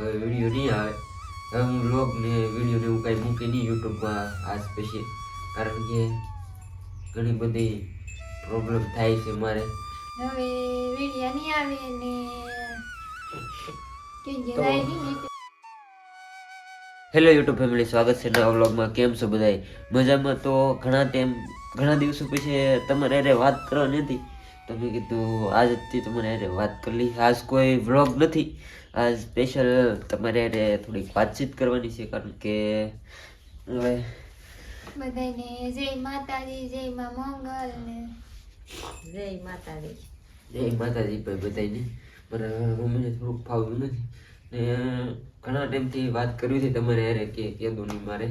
હવે વીડિયો નહીં આવે. હવે હું વ્લોગ ને વીડિયો ને એવું કાંઈ મૂકી નહીં યુટ્યુબમાં આ પછી. કારણ કે ઘણી બધી પ્રોબ્લેમ થાય છે મારે. હવે વીડિયો નહીં આવે ને હેલો યુટ્યુબ ફેમિલી સ્વાગત છે નવા વ્લોગમાં કેમ છો બધાય? મજામાં તો ઘણા ટાઈમ ઘણા દિવસો પછી તમારે અરે વાત કરવાની હતી. તો મેં કીધું આજથી તમારે એને વાત કરી લી આજ કોઈ વ્લોગ નથી. આજ સ્પેશિયલ તમારે એને થોડીક વાતચીત કરવાની છે કારણ કે હવે બધાને જય માતાજી જય માં મંગલ ને. જય માતાજી. જય માતાજી ભાઈ બધાને મારા મમ્મીને થોડુંક ફાવ્યું નથી. ને ઘણા ટાઈમથી વાત કરવી હતી તમારે અરે કે કહેતું નહીં મારે.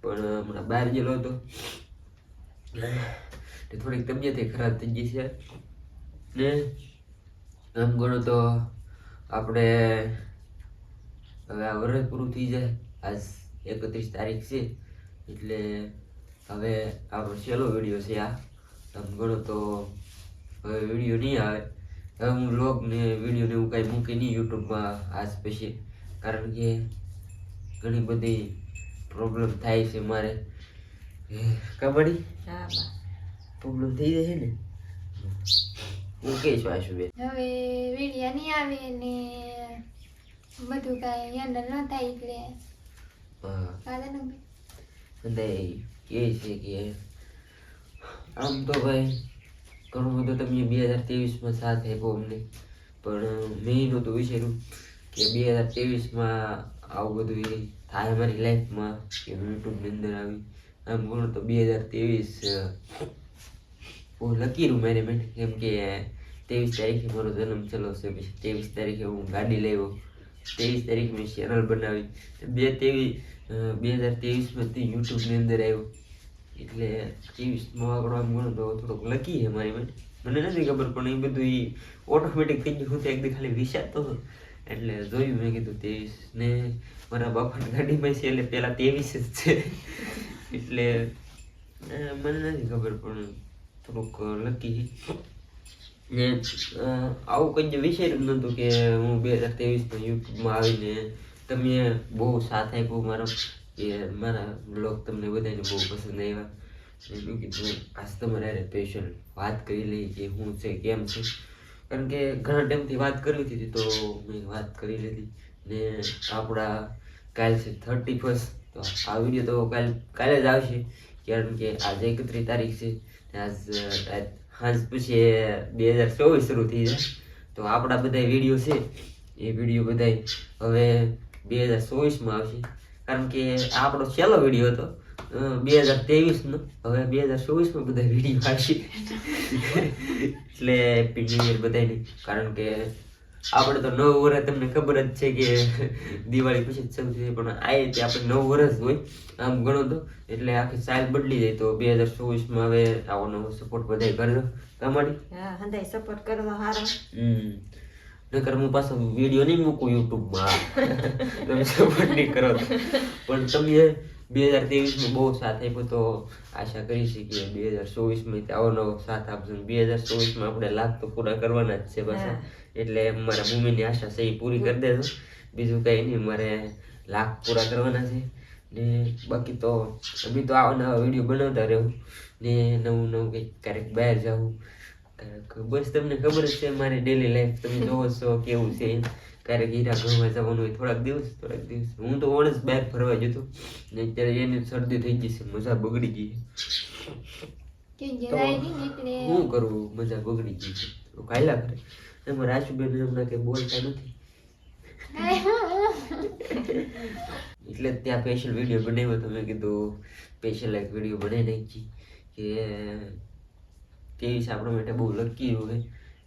પણ હમણાં બહાર ગયેલો હતો. તે થોડીક તબિયત ખરાબ થઈ ગઈ છે. ને આમ ગણો તો આપણે હવે આ વર્ષ પૂરું થઈ જાય. આજ એકત્રીસ તારીખ છે. એટલે હવે આપણો છેલ્લો વીડિયો છે આ. આમ ગણો તો હવે વીડિયો નહીં આવે. હવે હું વ્લોગ ને વીડિયો ને એવું કાંઈ મૂકી નહીં યુટ્યુબમાં આજ પછી કારણ કે ઘણી બધી પ્રોબ્લેમ થાય છે મારે. કબડ્ડી પ્રોબ્લેમ થઈ છે ને? હું આશુ આશુબેન હવે વિડિયા નહીં આવે ને બધું કાંઈ હેન્ડલ ન થાય એટલે હા. કાલે ને બધા છે કે આમ તો ભાઈ ઘણું બધું તમે બે હજાર ત્રેવીસમાં સાથ આપ્યો અમને પણ મેં નહોતું વિચાર્યું કે બે હજાર ત્રેવીસમાં આવું બધું એ થાય મારી લાઈફમાં કે યુટ્યુબની અંદર આવી. આમ ગણો તો બે હજાર ત્રેવીસ બહુ લકી રહ્યું મારે મેં કેમ કે ત્રેવીસ તારીખે મારો જન્મ થયેલો છે, પછી ત્રેવીસ તારીખે હું ગાડી લાવ્યો ત્રેવીસ તારીખે મેં ચેનલ બનાવી. બે ત્રેવીસ બે હજાર ત્રેવીસમાંથી યુટ્યુબની અંદર આવ્યો. એટલે ત્રેવીસમાં આમ ગણો તો થોડોક લકી છે મારી માટે મને નથી ખબર, પણ એ બધું એ ઓટોમેટિક થઈ ગયું. હું તો એકદમ ખાલી વિચારતો હતો. એટલે જોયું, મેં કીધું ત્રેવીસ ને મારા બાપાની ગાડીમાં છે, એટલે પહેલાં ત્રેવીસ જ છે. એટલે મને નથી ખબર, પણ થોડુંક લકી ને આવું કંઈ જ વિચાર્યું નહોતું કે હું બે હજાર ત્રેવીસમાં યુટ્યુબમાં આવીને તમે બહુ સાથ આપ્યો મારો કે મારા બ્લોગ તમને બધાને બહુ પસંદ આવ્યા. એટલું કીધું આજ તમારે સ્પેશિયલ વાત કરી લઈ કે હું છે કેમ છે. કારણ કે ઘણા ટાઈમથી વાત કરવી હતી તો મેં વાત કરી લીધી. ને આપણા કાલ છે થર્ટી ફર્સ્ટ તો આ વીડિયો તો કાલ કાલે જ આવશે. કારણ કે આજે એકત્રીસ તારીખ છે. આજ સાંજ પછી બે હજાર ચોવીસ શરૂ થઈ જાય. તો આપણા બધા વીડિયો છે. એ વીડિયો બધા હવે બે હજાર ચોવીસમાં આવશે. કારણ કે આપણો છેલ્લો વીડિયો હતો. બે હજાર ત્રેવીસનો. હવે બે હજાર ચોવીસમાં બધા વીડિયો આવશે. એટલે હેપી ન્યુ યર બધાને કારણ કે આપણે તો નવ વર્ષ તમને ખબર જ છે કે દિવાળી પછી જ શરૂ થાય પણ આ રીતે આપણે નવ વર્ષ હોય આમ ગણો તો એટલે આખી સાલ બદલી જાય. તો બે હજાર ચોવીસમાં હવે આવો નવો સપોર્ટ બધાય કરજો તમારી? સપોર્ટ કરવો હારો. હમ. નકર હું પાછો વીડિયો નહીં મૂકું યુટ્યુબમાં તમે સપોર્ટ નહીં કરો પણ તમે બે હજાર ત્રેવીસમાં બહુ સાથ આપ્યો તો આશા કરી શકીએ. બે હજાર ચોવીસમાં આવો નવો સાથ આપજો. બે હજાર ચોવીસમાં આપણે લાખ તો પૂરા કરવાના જ છે પાછા. એટલે મારા મમ્મીની આશા છે એ પૂરી કરી દેજો. બીજું કંઈ નહીં મારે લાખ પૂરા કરવાના છે. ને બાકી તો અમે તો આવા નવા વીડિયો બનાવતા રહેવું ને નવું નવું કંઈક ક્યારેક બહાર જવું બસ તમને ખબર જ છે મારી ડેલી લાઈફ તમે જોવો છો કેવું છે. ક્યારેક હીરા ઘરમાં જવાનું હોય થોડાક દિવસ થોડાક દિવસ. હું તો ઓણસ બહાર ફરવા જતો ને અત્યારે એને શરદી થઈ ગઈ છે મજા બગડી ગઈ કે શું કરવું મજા બગડી ગઈ છે. કાયલા કરે. એમાં રાજુબેન એમના કંઈ બોલતા નથી. એટલે ત્યાં સ્પેશિયલ વીડિયો બનાવ્યો તો મેં કીધું સ્પેશિયલ એક વીડિયો બનાવી નાખી કે ત્રેવીસ આપણા માટે બહુ લકી હોય.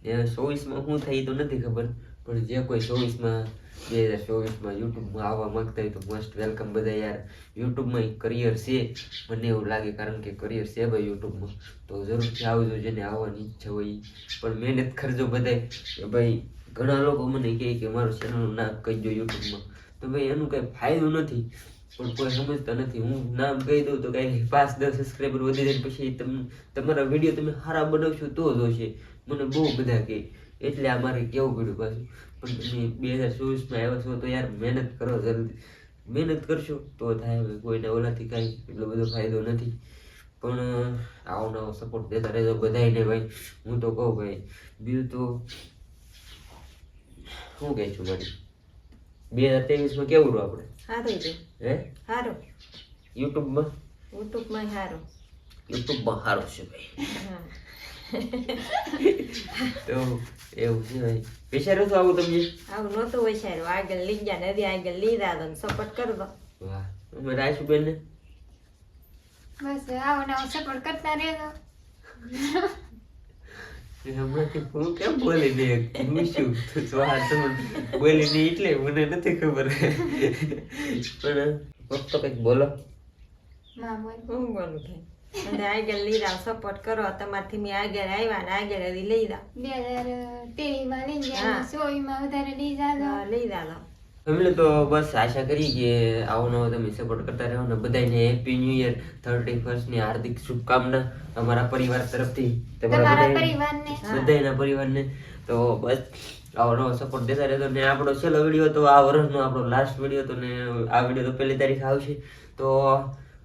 ને ચોવીસમાં શું એ તો નથી ખબર. પણ જે કોઈ ચોવીસમાં, બે હજાર ચોવીસમાં યુટ્યુબમાં આવવા માંગતા હોય તો મસ્ટ વેલકમ બધા યાર. યુટ્યુબમાં કરિયર છે. મને એવું લાગે કારણ કે કરિયર છે ભાઈ યુટ્યુબમાં. તો જરૂરથી આવજો જેને આવવાની ઈચ્છા હોય પણ મહેનત કરજો બધાય. કે ભાઈ, ઘણા લોકો મને કહે કે મારું ચેનલનું નામ કહીજો યુટ્યુબમાં. તો ભાઈ, એનું કંઈ ફાયદો નથી. પણ કોઈ સમજતા નથી. હું નામ કહી દઉં તો કાંઈ પાંચ, દસ સબસ્ક્રાઈબર વધી જાય પછી તમને, તમારા વીડિયો તમે સારા બનાવશો તો જોશે મને બહુ બધા કહે એટલે આ મારે કેવું પડ્યું પાછું? પણ તમે બે હજાર ચોવીસમાં આવ્યા છો તો યાર મહેનત કરો જલ્દી મહેનત કરશો તો થાય કોઈને ઓલાથી કાંઈ એટલો બધો ફાયદો નથી. પણ આવો નવો સપોર્ટ દેતા રહેજો બધાને ભાઈ. હું તો કહું ભાઈ બીજું તો શું કહે છું મારી? બે હજાર ત્રેવીસમાં કેવું રહ્યું આપણે? સારું હે? સારું યુટ્યુબમાં? યુટ્યુબમાં સારું યુટ્યુબમાં સારું છે ભાઈ. તો એવું છે ભાઈ વિચાર્યું તો આવું તમને? આવું નહોતું સારું આગળ લઈ ગયા નદી આગળ લીધા તો સપોર્ટ કરવો વાહ. અમે રાશુબેન ને બસ આવો નવો સપોર્ટ કરતા રહેજો. હમણાંથી હું કેમ બોલી દે હું શું? સ્વાદ બોલી નહીં એટલે મને નથી ખબર. પણ ફક્ત કંઈક બોલો. ના બોલ. હું બોલું થાય અને આગળ લીધા સપોર્ટ કરો તમારથી મેં આગળ આવ્યા ને આગળ હજી લીધા બે હજાર તેવીસમાં લઈ ગયા હા. વધારે લઈ જાજો લીધા તો બસ આશા કરી કે આવો નવો તમે સપોર્ટ કરતા રહો ને બધાને હેપી ન્યુ યર થર્ટી ફર્સ્ટની હાર્દિક શુભકામના અમારા પરિવાર તરફથી તમારા પરિવારને. બધાયના પરિવારને. તો બસ આવો નવો સપોર્ટ દેતા રહેતો ને આપણો છેલ્લો વીડિયો તો આ વર્ષનો આપણો લાસ્ટ વીડિયો તો ને આ વીડિયો તો પહેલી તારીખ આવશે. તો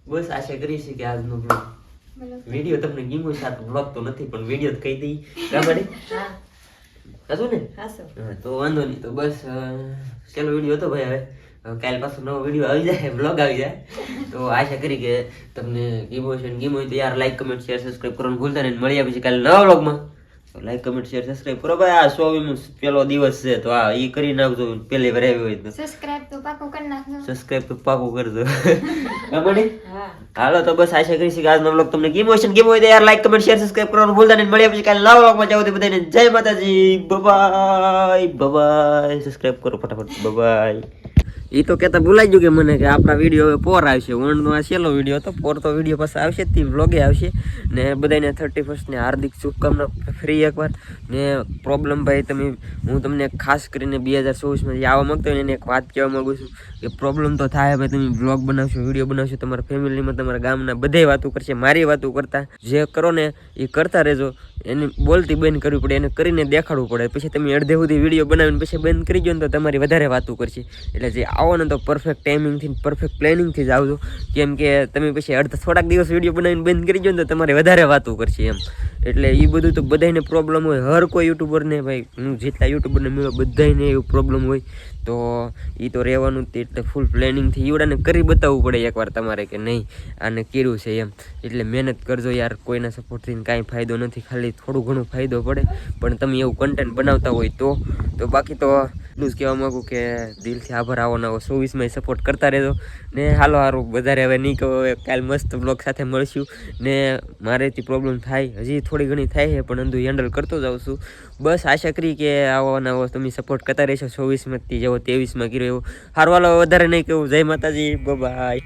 બસ આશા કરી છે કે આજનો બ્લોગ બોલો વીડિયો તમને ગીમો સાથે બ્લોગ તો નથી પણ વીડિયો કહી દઈ હા હતું ને હા, તો વાંધો નહીં તો બસ ચાલો વિડિયો હતો ભાઈ હવે કાલ પાછો નવો વીડિયો આવી જાય બ્લોગ આવી જાય તો આશા કરી કે તમને ગીમો છે ગીમો હોય તો યાર લાઈક કમેન્ટ શેર સબસ્ક્રાઈબ કરવાનું ભૂલતા નહીં મળ્યા પછી કાલે નવા બ્લોગમાં લાઈક કમેન્ટ શેર સબસ્ક્રાઇબ કરો ભાઈ. આ સો પેલો દિવસ છે તો આ ઈ કરી નાખજો. પહેલી વાર આવી હોય તો. સબસ્ક્રાઇબ તો પાકું કરી નાખજો. સબસ્ક્રાઇબ તો પાકું કરજો. હાલો તો બસ આશા કરીશ કે આજનો વ્લોગ તમને ગેમો છે ને હોય તો યાર લાઈક કમેન્ટ શેર સબસ્ક્રાઇબ કરવાનું ભૂલતા નહીં. મળ્યા પછી કાલે નવા વ્લોગમાં જાવ તો બધાને જય માતાજી. બબાય બબાય સબસ્ક્રાઇબ કરો ફટાફટ. બબાય એ તો કહેતા ભૂલાઈ ગયું કે મને કે આપણા વીડિયો હવે પોર આવશે. વણનો આ છેલ્લો વીડિયો હતો. પોર તો વીડિયો પાસે આવશે તે વ્લોગે આવશે. ને બધાને થર્ટી ફર્સ્ટને હાર્દિક શુભકામના ફ્રી એકવાર. ને પ્રોબ્લેમ ભાઈ તમે, હું તમને ખાસ કરીને બે હજાર ચોવીસમાં જે આવવા માંગતો એને એક વાત કહેવા માંગુ છું કે પ્રોબ્લેમ તો થાય ભાઈ, તમે બ્લોગ બનાવશો વીડિયો બનાવશો, તમારા ફેમિલીમાં તમારા ગામના બધાય વાતો કરશે, મારી વાતો કરતા. જે કરો ને એ કરતા રહેજો. એની બોલતી બંધ કરવી પડે, એને કરીને દેખાડવું પડે. પછી તમે અડધે સુધી વીડિયો બનાવીને પછી બંધ કરી દો ને તો તમારી વધારે વાતો કરશે. એટલે જે આવો ને તો પરફેક્ટ ટાઈમિંગથી પરફેક્ટ પ્લેનિંગથી જ આવજો. કેમ કે તમે પછી અડધા થોડાક દિવસ વીડિયો બનાવીને બંધ કરી દો ને તો તમારે વધારે વાતો કરશે એમ. એટલે એ બધું તો બધાને પ્રોબ્લેમ હોય. હર કોઈ યુટ્યુબરને ભાઈ, હું જેટલા યુટ્યુબરને મળ્યો બધાને એવું પ્રોબ્લેમ હોય. તો એ તો રહેવાનું તે, એટલે ફૂલ પ્લેનિંગથી ઈવડાને કરી બતાવવું પડે એકવાર તમારે કે નહીં. આને કર્યું છે એમ. એટલે મહેનત કરજો યાર, કોઈના સપોર્ટથી કાંઈ ફાયદો નથી, ખાલી થોડું ઘણું ફાયદો પડે. પણ તમે એવું કન્ટેન્ટ બનાવતા હોય તો તો બાકી તો એટલું જ કહેવા માગું કે દિલથી આભાર, આવો નવો ચોવીસમાં સપોર્ટ કરતા રહેજો. ને હાલો હારું વધારે હવે નહીં કહો કાલ મસ્ત બ્લોગ સાથે મળશું. ને મારેથી પ્રોબ્લેમ થાય, હજી થોડી ઘણી થાય છે, પણ અંદુ હેન્ડલ કરતો જાઉં છું. બસ આશા કરી કે આવો નવો તમે સપોર્ટ કરતા રહેશો. ચોવીસમાંથી જેવો ત્રેવીસમાં કર્યો એવો. હારવાલો વધારે નહીં કેવું જય માતાજી. બાય